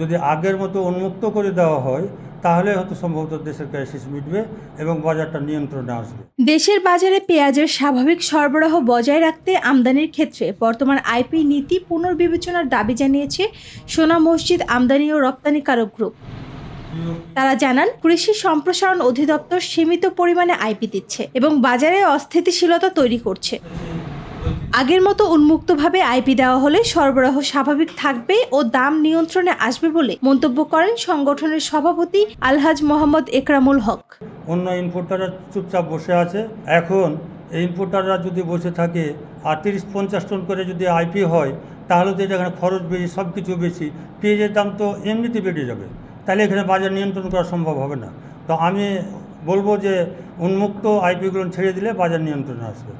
যদি আগের মতো উন্মুক্ত করে দেওয়া হয়, তাহলে হয়তো সম্ভবত দেশের ক্রাইসিস মিটবে এবং বাজারটা নিয়ন্ত্রণে আসবে। দেশের বাজারে পেঁয়াজের স্বাভাবিক সরবরাহ বজায় রাখতে আমদানির ক্ষেত্রে বর্তমান আইপি নীতি পুনর্বিবেচনার দাবি জানিয়েছে সোনা মসজিদ আমদানি ও রপ্তানিকারক গ্রুপ। তারা জানান, কৃষি সম্প্রসারণ অধিদপ্তর সীমিত পরিমাণে আইপি দিচ্ছে এবং বাজারে অস্থিতিশীলতা তৈরি করছে। আগের মতো উন্মুক্তভাবে আইপি দেওয়া হলে সরবরাহ স্বাভাবিক থাকবে ও দাম নিয়ন্ত্রণে আসবে বলে মন্তব্য করেন সংগঠনের সভাপতি আলহাজ মোহাম্মদ একরামুল হক। অন্য ইনপুটাররা চুপচাপ বসে আছে। এখন এই ইনপুটাররা যদি বসে থাকে আর তিরিশ পঞ্চাশ টন করে যদি আইপি হয়, তাহলে তো এখানে খরচ বেশি সব কিছু বেশি। পেঁয়াজের দাম তো এমনিতে বেড়ে যাবে। তাহলে এখানে বাজার নিয়ন্ত্রণ করা সম্ভব হবে না। তো আমি বলব যে উন্মুক্ত আইপিগুলো ছেড়ে দিলে বাজার নিয়ন্ত্রণে আসবে।